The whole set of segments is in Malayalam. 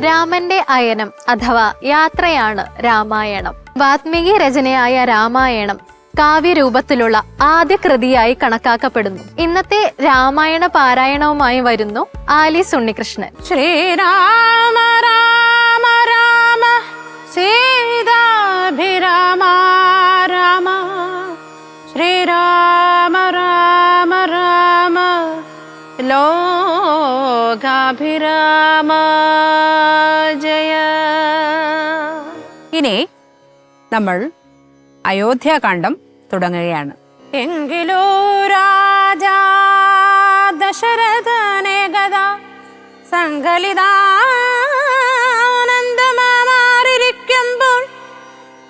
രാമന്റെ അയനം അഥവാ യാത്രയാണ് രാമായണം. വാത്മീകി രചനയായ രാമായണം കാവ്യരൂപത്തിലുള്ള ആദ്യ കൃതിയായി കണക്കാക്കപ്പെടുന്നു. ഇന്നത്തെ രാമായണ പാരായണവുമായി വരുന്നു ആലി ഉണ്ണികൃഷ്ണൻ. ശ്രീരാമ രാമ രാമ സീതാഭിരാമ രാമ. ശ്രീരാമ രാമ രാമ ലോകാഭിരാമ. നമ്മൾ അയോധ്യാകാന്ഡം തുടങ്ങുകയാണ്. എങ്കിലോ രാജാ ദശരഥനെ ഗത സങ്കലിതാനന്ദമാറിയിരിക്കുമ്പോൾ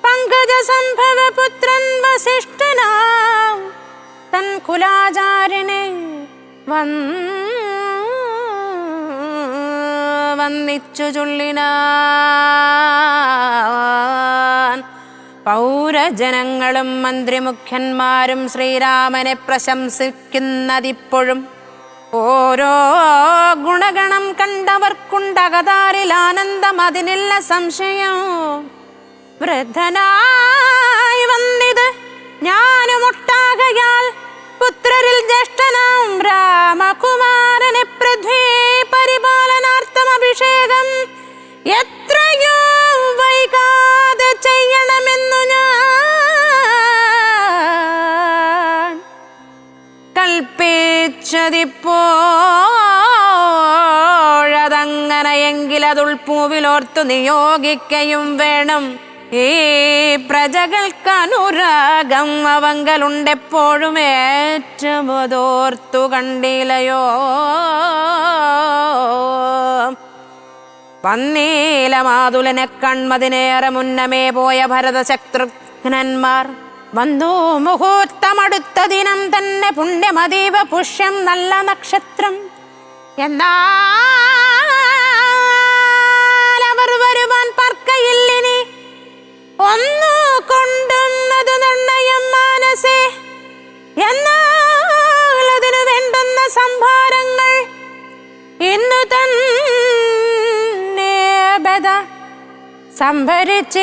പങ്കജ സംഭവ പുത്രൻ വസിഷ്ഠനാം തൻ കുലാചാര്യനെ വന്നിച്ചു ചൊല്ലിനാൻ പൗരജനങ്ങളും മന്ത്രിമുഖ്യന്മാരും ശ്രീരാമനെ പ്രശംസിക്കുന്നതിപ്പോഴും ഓരോ ഗുണഗണം കണ്ടവർക്കുണ്ടകതാരിൽ ആനന്ദം അതിനില്ല സംശയം. വൃദ്ധനായി വന്നിത് ഞാനും ഒട്ടാകയാൽ പുത്രരിൽ ജ്യേഷ്ഠനാം അതുൾപ്പൂവിലോർത്തു നിയോഗിക്കയും വേണം. ഈ പ്രജകൾക്ക് അനുരാഗം അവങ്കലുണ്ടെപ്പോഴും ഏറ്റമതോർത്തു കണ്ടിലയോ? പന്നീല മാതുലനെ കൺമതിനേറെ മുന്നമേ പോയ ഭരത ശത്രുഘ്നന്മാർ വന്നു. മുഹൂർത്തമടുത്ത ദിനം തന്നെ പുണ്യമതീവ പുഷ്യം നല്ല നക്ഷത്രം. എന്നാൽ പർക്കയില്ലിനി ഒന്നു കൊണ്ടുന്നത് നിർണയം മാനസേ. എന്നാൽ അതിനു വേണ്ടുന്ന സംഭാരങ്ങൾ ഇന്നു തന്നെ ബദ സംഭരിച്ചേടണം.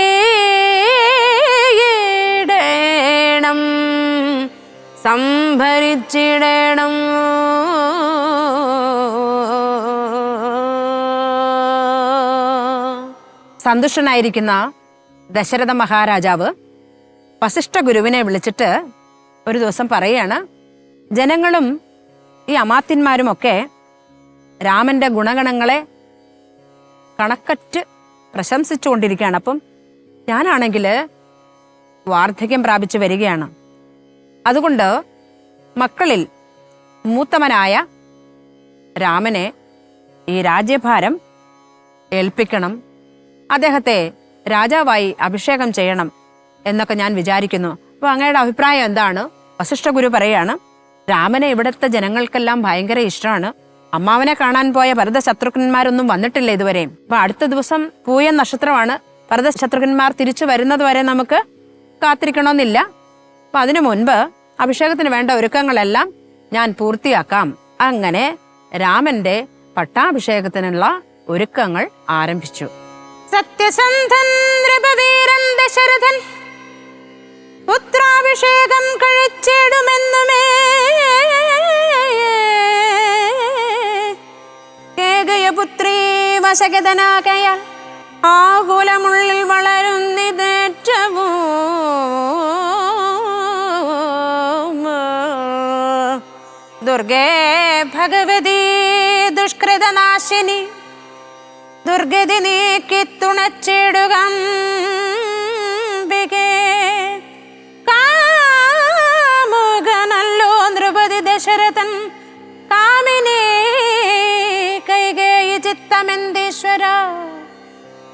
സംഭരിച്ചിടണം. സന്തുഷ്ടനായിരിക്കുന്ന ദശരഥ മഹാരാജാവ് വസിഷ്ഠ ഗുരുവിനെ വിളിച്ചിട്ട് ഒരു ദിവസം പറയുകയാണ് ജനങ്ങളും ഈ അമാത്യന്മാരുമൊക്കെ രാമന്റെ ഗുണഗണങ്ങളെ കണക്കറ്റ് പ്രശംസിച്ചുകൊണ്ടിരിക്കുകയാണ്. അപ്പം ഞാനാണെങ്കിൽ വാർദ്ധക്യം പ്രാപിച്ചു വരികയാണ്. അതുകൊണ്ട് മക്കളിൽ മൂത്തവനായ രാമനെ ഈ രാജ്യഭാരം ഏൽപ്പിക്കണം. അദ്ദേഹത്തെ രാജാവായി അഭിഷേകം ചെയ്യണം എന്നൊക്കെ ഞാൻ വിചാരിക്കുന്നു. അപ്പോൾ അങ്ങയുടെ അഭിപ്രായം എന്താണ്? വസിഷ്ഠ ഗുരു പറയാണ് രാമനെ ഇവിടുത്തെ ജനങ്ങൾക്കെല്ലാം ഭയങ്കര ഇഷ്ടമാണ്. അമ്മാവനെ കാണാൻ പോയ ഭരത ശത്രുഘ്നന്മാരൊന്നും വന്നിട്ടില്ല ഇതുവരെയും അപ്പൊ അടുത്ത ദിവസം പൂയ നക്ഷത്രമാണ്. ഭരത ശത്രുഘ്നന്മാർ തിരിച്ചു വരുന്നത് വരെ നമുക്ക് കാത്തിരിക്കണമെന്നില്ല. അപ്പൊ അതിനു മുൻപ് അഭിഷേകത്തിന് വേണ്ട ഒരുക്കങ്ങളെല്ലാം ഞാൻ പൂർത്തിയാക്കാം. അങ്ങനെ രാമന്റെ പട്ടാഭിഷേകത്തിനുള്ള ഒരുക്കങ്ങൾ ആരംഭിച്ചു. സത്യസന്ധൻ നൃപവീരൻ ദശരഥൻ പുത്രാഭിഷേകം കഴിച്ചിടുമെന്നുമേ. കേകയപുത്രീ വശഗതനാകയ ആകുലമുള്ളിൽ വളരുന്നിതേറ്റവും. ദുർഗേ ഭഗവതി ദുഷ്കൃതനാശിനി ദുർഗതി നീക്കി തുണച്ചിടുക. കാമുകനല്ലോ നൃപതി ദശരഥൻ കാമിനി കൈകേയി ചിത്തമെന്തീശ്വര?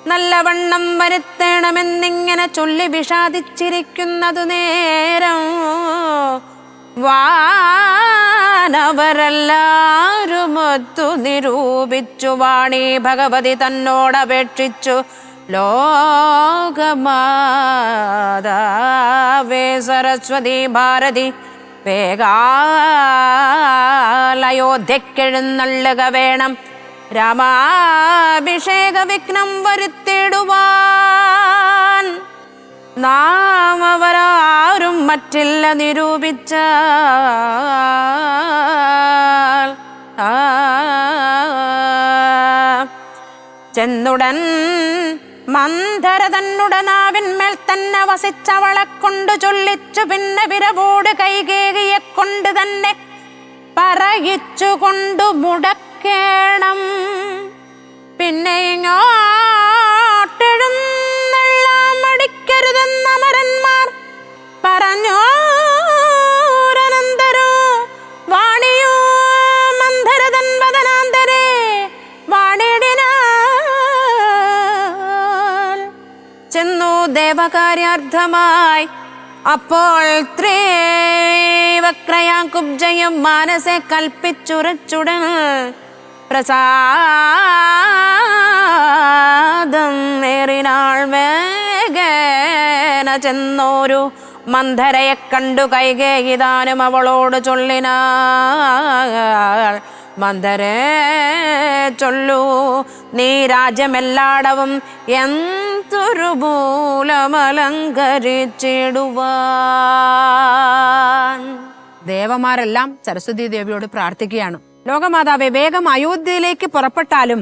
നല്ലവണ്ണം വരുത്തണമെന്നിങ്ങനെ ചൊല്ലി വിഷാദിച്ചിരിക്കുന്നതു നേരം. വാനവരെല്ലാരുമൊത്തു നിരൂപിച്ചു വാണി ഭഗവതി തന്നോടപേക്ഷിച്ചു. ലോകമാതാവേ സരസ്വതി ഭാരതി വേഗാലയോധ്യക്കെഴുന്നള്ളുക വേണം. രാമാഭിഷേക വിഘ്നം വരുത്തിടുവാൻ. നാം അവരാരും മറ്റില്ല നിരൂപിച്ച ചെന്നുടൻ മന്ധര തന്നുടനാവിന്മേൽ തന്നെ വസിച്ചവളെ കൊണ്ട് ചൊല്ലിച്ചു പിന്നെ വിരവോട് കൈകേകിയെ കൊണ്ട് തന്നെ പറയിച്ചു കൊണ്ടു മുടക്കേണം. പിന്നെ ഇങ്ങോട്ടെഴുന്നെല്ലാം മടിക്കരുതെന്ന മരന്മാർ പറഞ്ഞോരനന്തരോ ചെന്നു ദേവകാര്യാർത്ഥമായി. അപ്പോൾ ത്രേവക്രയാം കുബ്ജയും മാനസെ കൽപ്പിച്ചുറച്ചുടൻ പ്രസാദം നേറിനാൾ വേഗേന ചെന്നോരു മന്ധരയെ കണ്ടു കൈകേകിതാനും അവളോട് ചൊല്ലിനാൾ. മന്ധരേ ചൊല്ലൂ നീ രാജ്യമെല്ലാടവും എന്തൊരു മൂലമലങ്കരിച്ചിടുവാൻ. ദേവമാരെല്ലാം സരസ്വതി ദേവിയോട് പ്രാർത്ഥിക്കുകയാണ്. ലോകമാതാവെ വേഗം അയോധ്യയിലേക്ക് പുറപ്പെട്ടാലും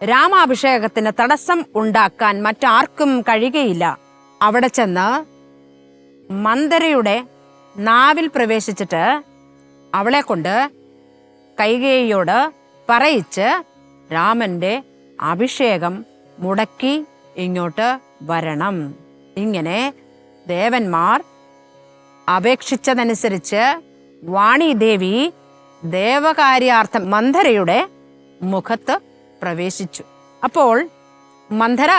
രാമാഭിഷേകത്തിന് തടസ്സം ഉണ്ടാക്കാൻ മറ്റാർക്കും കഴിയുകയില്ല. അവിടെ ചെന്ന് മന്ദരയുടെ നാവിൽ പ്രവേശിച്ചിട്ട് അവളെ കൊണ്ട് കൈകേയിയോട് പറയിച്ച് രാമന്റെ അഭിഷേകം മുടക്കി ഇങ്ങോട്ട് വരണം. ഇങ്ങനെ ദേവന്മാർ അപേക്ഷിച്ചതനുസരിച്ച് വാണിദേവി ദേവകാര്യാർത്ഥം മന്ധരയുടെ മുഖത്ത് പ്രവേശിച്ചു. അപ്പോൾ മന്ധര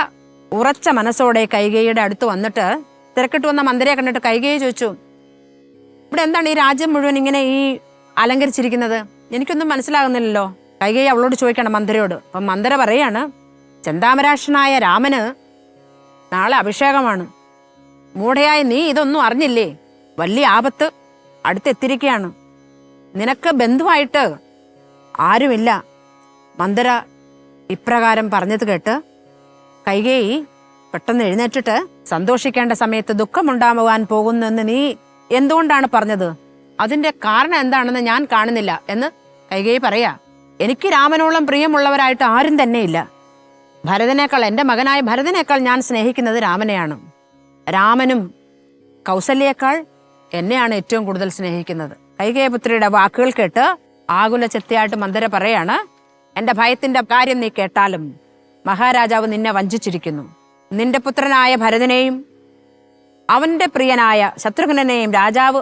ഉറച്ച മനസ്സോടെ കൈകയുടെ അടുത്ത് വന്നിട്ട് തിരക്കിട്ട് വന്ന മന്ദിരയെ കണ്ടിട്ട് കൈകയെ ചോദിച്ചു ഇവിടെ എന്താണ് ഈ രാജ്യം മുഴുവൻ ഇങ്ങനെ ഈ അലങ്കരിച്ചിരിക്കുന്നത്? എനിക്കൊന്നും മനസ്സിലാകുന്നില്ലല്ലോ. കൈകൈ അവളോട് ചോദിക്കണം മന്ദിരയോട്. അപ്പം മന്ദിര പറയാണ് ചെന്താമരാക്ഷനായ രാമന് നാളെ അഭിഷേകമാണ്. മൂഢയായ നീ ഇതൊന്നും അറിഞ്ഞില്ലേ? വലിയ ആപത്ത് അടുത്തെത്തിരിക്കുകയാണ് നിനക്ക് ബന്ധുവായിട്ട് ആരുമില്ല. മന്ദര ഇപ്രകാരം പറഞ്ഞത് കേട്ട് കൈകേയി പെട്ടെന്ന് എഴുന്നേറ്റിട്ട് സന്തോഷിക്കേണ്ട സമയത്ത് ദുഃഖമുണ്ടാകുവാൻ പോകുന്നെന്ന് നീ എന്തുകൊണ്ടാണ് പറഞ്ഞത്? അതിന്റെ കാരണം എന്താണെന്ന് ഞാൻ കാണുന്നില്ല എന്ന് കൈകേയി പറയാ. എനിക്ക് രാമനോളം പ്രിയമുള്ളവരായിട്ട് ആരും തന്നെയില്ല. ഭരതനേക്കാൾ എന്റെ മകനായ ഭരതനേക്കാൾ ഞാൻ സ്നേഹിക്കുന്നത് രാമനെയാണ്. രാമനും കൗസല്യേക്കാൾ എന്നെയാണ് ഏറ്റവും കൂടുതൽ സ്നേഹിക്കുന്നത്. കൈകേയപുത്രിയുടെ വാക്കുകൾ കേട്ട് ആകുല ചെത്തിയായിട്ട് മന്ദര പറയാണ് എന്റെ ഭയത്തിന്റെ കാര്യം നീ കേട്ടാലും മഹാരാജാവ് നിന്നെ വഞ്ചിച്ചിരിക്കുന്നു. നിന്റെ പുത്രനായ ഭരതനെയും അവന്റെ പ്രിയനായ ശത്രുഘ്നെയും രാജാവ്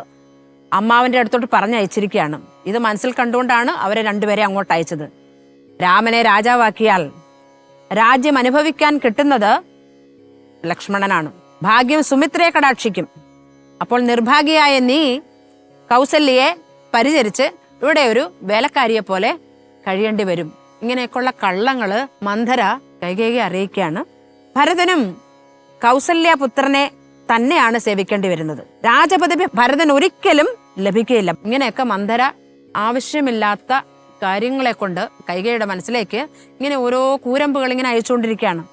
അമ്മാവന്റെ അടുത്തോട്ട് പറഞ്ഞയച്ചിരിക്കുകയാണ്. ഇത് മനസ്സിൽ കണ്ടുകൊണ്ടാണ് അവരെ രണ്ടുപേരെ അങ്ങോട്ട് അയച്ചത്. രാമനെ രാജാവാക്കിയാൽ രാജ്യം അനുഭവിക്കാൻ കിട്ടുന്നത് ലക്ഷ്മണനാണ്. ഭാഗ്യം സുമിത്രയെ കടാക്ഷിക്കും. അപ്പോൾ നിർഭാഗ്യയായ നീ കൗസല്യയെ പരിചരിച്ച് ഇവിടെ ഒരു വേലക്കാരിയെ പോലെ കഴിയേണ്ടി വരും. ഇങ്ങനെയൊക്കെയുള്ള കള്ളങ്ങൾ മന്ധര കൈകേകി അറിയിക്കുകയാണ്. ഭരതനും കൗസല്യ പുത്രനെ തന്നെയാണ് സേവിക്കേണ്ടി വരുന്നത്. രാജപദവി ഭരതൻ ഒരിക്കലും ലഭിക്കുകയില്ല. ഇങ്ങനെയൊക്കെ മന്ധര ആവശ്യമില്ലാത്ത കാര്യങ്ങളെ കൊണ്ട് കൈകയുടെ മനസ്സിലേക്ക് ഇങ്ങനെ ഓരോ കൂരമ്പുകൾ ഇങ്ങനെ അയച്ചുകൊണ്ടിരിക്കുകയാണ്.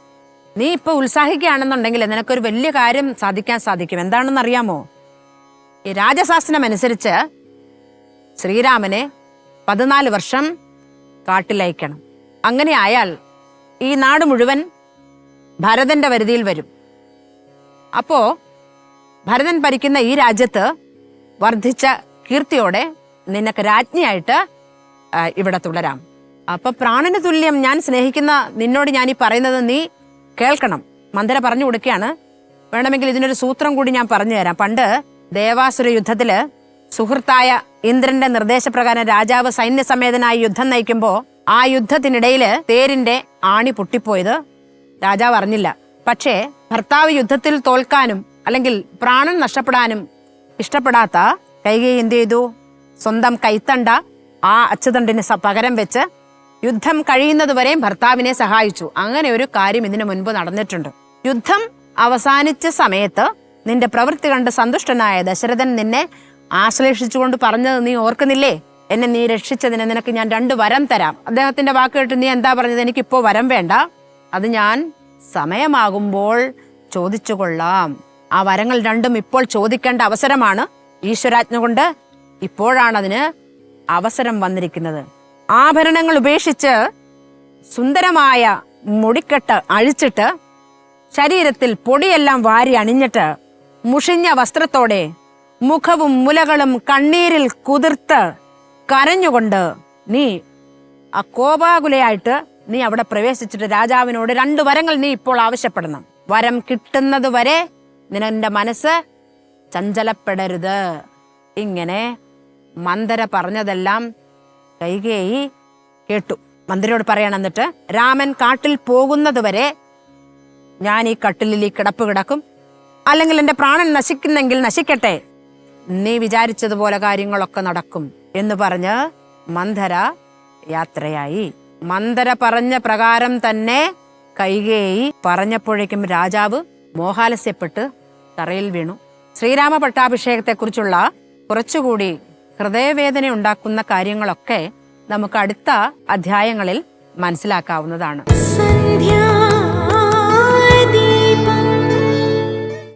നീ ഇപ്പൊ ഉത്സാഹിക്കുകയാണെന്നുണ്ടെങ്കിൽ നിനക്കൊരു വലിയ കാര്യം സാധിക്കാൻ സാധിക്കും. എന്താണെന്ന് അറിയാമോ ഈ രാജശാസ്ത്രം അനുസരിച്ച് ശ്രീരാമനെ പതിനാല് വർഷം കാട്ടിലയക്കണം. അങ്ങനെ ആയാൽ ഈ നാട് മുഴുവൻ ഭരതന്റെ വരുതിയിൽ വരും. അപ്പോ ഭരതൻ ഭരിക്കുന്ന ഈ രാജ്യത്ത് വർദ്ധിച്ച കീർത്തിയോടെ നിനക്ക് രാജ്ഞിയായിട്ട് ഇവിടെ തുടരാം. അപ്പൊ പ്രാണന് തുല്യം ഞാൻ സ്നേഹിക്കുന്ന നിന്നോട് ഞാൻ ഈ പറയുന്നത് നീ കേൾക്കണം. മന്ദര പറഞ്ഞു കൊടുക്കുകയാണ്. വേണമെങ്കിൽ ഇതിനൊരു സൂത്രം കൂടി ഞാൻ പറഞ്ഞു തരാം. പണ്ട് ദേവാസുര യുദ്ധത്തിൽ സുഹൃത്തായ ഇന്ദ്രന്റെ നിർദ്ദേശപ്രകാരം രാജാവ് സൈന്യസമേതനായി യുദ്ധം നയിക്കുമ്പോ ആ യുദ്ധത്തിനിടയിൽ തേരിന്റെ ആണി പൊട്ടിപ്പോയത് രാജാവ് അറിഞ്ഞില്ല. പക്ഷേ ഭർത്താവ് യുദ്ധത്തിൽ തോൽക്കാനും അല്ലെങ്കിൽ പ്രാണൻ നഷ്ടപ്പെടാനും ഇഷ്ടപ്പെടാത്ത കൈകൈ എന്ത് ചെയ്തു? സ്വന്തം കൈത്തണ്ട ആ അച്ചുതണ്ടിന് പകരം വെച്ച് യുദ്ധം കഴിയുന്നതുവരെയും ഭർത്താവിനെ സഹായിച്ചു. അങ്ങനെ ഒരു കാര്യം ഇതിനു മുൻപ് നടന്നിട്ടുണ്ട്. യുദ്ധം അവസാനിച്ച സമയത്ത് നിന്റെ പ്രവൃത്തി കണ്ട് സന്തുഷ്ടനായ ദശരഥൻ നിന്നെ ആശ്ലേഷിച്ചുകൊണ്ട് പറഞ്ഞത് നീ ഓർക്കുന്നില്ലേ? എന്നെ നീ രക്ഷിച്ചതിന് നിനക്ക് ഞാൻ രണ്ട് വരം തരാം. അദ്ദേഹത്തിന്റെ വാക്ക് കേട്ട് നീ എന്താ പറഞ്ഞത്? എനിക്കിപ്പോ വരം വേണ്ട. അത് ഞാൻ സമയമാകുമ്പോൾ ചോദിച്ചു കൊള്ളാം ആ വരങ്ങൾ രണ്ടും ഇപ്പോൾ ചോദിക്കേണ്ട അവസരമാണ്. ഈശ്വരാജ്ഞ കൊണ്ട് ഇപ്പോഴാണ് അതിന് അവസരം വന്നിരിക്കുന്നത്. ആഭരണങ്ങൾ ഉപേക്ഷിച്ച് സുന്ദരമായ മുടിക്കെട്ട് അഴിച്ചിട്ട് ശരീരത്തിൽ പൊടിയെല്ലാം വാരി അണിഞ്ഞിട്ട് മുഷിഞ്ഞ വസ്ത്രത്തോടെ മുഖവും മുലകളും കണ്ണീരിൽ കുതിർത്ത് കരഞ്ഞുകൊണ്ട് നീ ആ കോപാകുലയായിട്ട് നീ അവിടെ പ്രവേശിച്ചിട്ട് രാജാവിനോട് രണ്ട് വരങ്ങൾ നീ ഇപ്പോൾ ആവശ്യപ്പെടണം. വരം കിട്ടുന്നത് വരെ നിന്റെ മനസ്സ് ചഞ്ചലപ്പെടരുത്. ഇങ്ങനെ മന്ദര പറഞ്ഞതെല്ലാം കൈകേയി കേട്ടു. മന്ദിരോട് പറയണം എന്നിട്ട് രാമൻ കാട്ടിൽ പോകുന്നത് വരെ ഞാൻ ഈ കട്ടിലിൽ ഈ കിടപ്പ് കിടക്കും. അല്ലെങ്കിൽ എന്റെ പ്രാണൻ നശിക്കുന്നെങ്കിൽ നശിക്കട്ടെ. നീ വിചാരിച്ചതുപോലെ കാര്യങ്ങളൊക്കെ നടക്കും. എന്ന് പറഞ്ഞ് മന്ധര യാത്രയായി. മന്ധര പറഞ്ഞ പ്രകാരം തന്നെ കൈകേയി പറഞ്ഞപ്പോഴേക്കും രാജാവ് മോഹാലസ്യപ്പെട്ട് തറയിൽ വീണു. ശ്രീരാമ പട്ടാഭിഷേകത്തെക്കുറിച്ചുള്ള കുറച്ചുകൂടി ഹൃദയവേദന ഉണ്ടാക്കുന്ന കാര്യങ്ങളൊക്കെ നമുക്ക് അടുത്ത അധ്യായങ്ങളിൽ മനസ്സിലാക്കാവുന്നതാണ്. സന്ധ്യാ